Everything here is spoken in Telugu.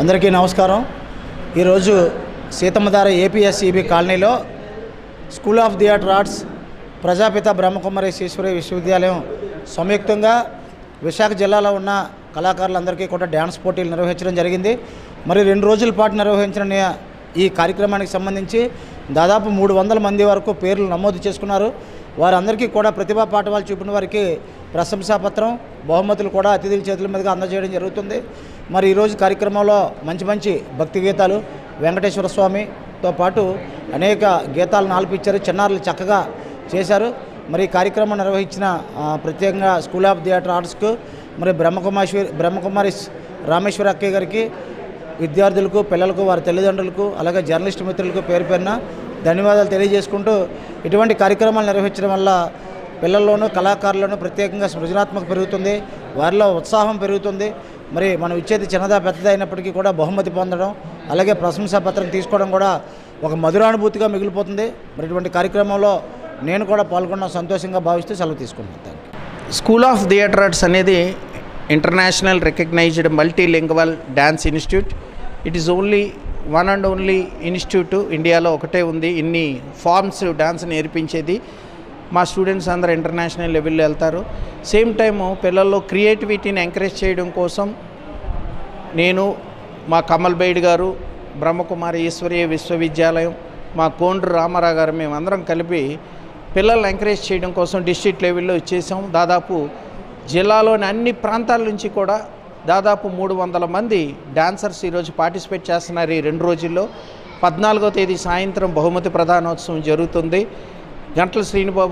అందరికీ నమస్కారం. ఈరోజు Seethammadhara A P S E B కాలనీలో school of theatre arts Prajapita Brahmakumari Ishwari విశ్వవిద్యాలయం సంయుక్తంగా విశాఖ జిల్లాలో ఉన్న కళాకారులందరికీ కూడా డ్యాన్స్ పోటీలు నిర్వహించడం జరిగింది. మరి రెండు రోజుల పాటు నిర్వహించిన ఈ కార్యక్రమానికి సంబంధించి దాదాపు మూడు వందల మంది వరకు పేర్లు నమోదు చేసుకున్నారు. వారందరికీ కూడా ప్రతిభా పాఠవాలు చూపిన వారికి ప్రశంసాపత్రం బహుమతులు కూడా అతిథుల చేతుల మీదుగా అందజేయడం జరుగుతుంది. మరి ఈరోజు కార్యక్రమంలో మంచి మంచి భక్తి గీతాలు వెంకటేశ్వర స్వామితో పాటు అనేక గీతాలను ఆలపించారు చిన్నారులు చక్కగా చేశారు. మరి ఈ కార్యక్రమం నిర్వహించిన ప్రత్యేకంగా స్కూల్ ఆఫ్ థియేటర్ ఆర్ట్స్కు మరి బ్రహ్మకుమారేశ్వరి బ్రహ్మకుమారి రామేశ్వర అక్కయ్య గారికి విద్యార్థులకు పిల్లలకు వారి తల్లిదండ్రులకు అలాగే జర్నలిస్ట్ మిత్రులకు పేరు పేరున ధన్యవాదాలు తెలియజేసుకుంటూ ఇటువంటి కార్యక్రమాలు నిర్వహించడం వల్ల పిల్లల్లోనూ కళాకారుల్లోనూ ప్రత్యేకంగా సృజనాత్మక పెరుగుతుంది వారిలో ఉత్సాహం పెరుగుతుంది. మరి మనం ఇచ్చేది చిన్నదా పెద్దదా అయినప్పటికీ కూడా బహుమతి పొందడం అలాగే ప్రశంసా పత్రం తీసుకోవడం కూడా ఒక మధురానుభూతిగా మిగిలిపోతుంది. మరి ఇటువంటి కార్యక్రమంలో నేను కూడా పాల్గొన్న సంతోషంగా భావిస్తూ సెలవు తీసుకుంటాను స్కూల్ ఆఫ్ థియేటర్ ఆర్ట్స్ అనేది international recognised multilingual dance institute. It is only one and only institute ఇండియాలో ఒకటే ఉంది. ఇన్ని ఫార్మ్స్ డ్యాన్స్ నేర్పించేది. మా స్టూడెంట్స్ అందరూ ఇంటర్నేషనల్ లెవెల్లో వెళ్తారు. సేమ్ టైము పిల్లల్లో క్రియేటివిటీని ఎంకరేజ్ చేయడం కోసం నేను మా కమల్ బైడ్ గారు బ్రహ్మకుమారి ఈశ్వరీయ విశ్వవిద్యాలయం మా కోండ్రు రామారావు గారు మేమందరం కలిపి పిల్లల్ని ఎంకరేజ్ చేయడం కోసం డిస్ట్రిక్ట్ లెవెల్లో ఇచ్చేసాం. దాదాపు జిల్లాలోని అన్ని ప్రాంతాల నుంచి కూడా దాదాపు మూడు వందల మంది డాన్సర్స్ ఈరోజు పార్టిసిపేట్ చేస్తున్నారు ఈ రెండు రోజుల్లో. పద్నాలుగో తేదీ సాయంత్రం బహుమతి ప్రధానోత్సవం జరుగుతుంది. గంటల శ్రీనిబాబు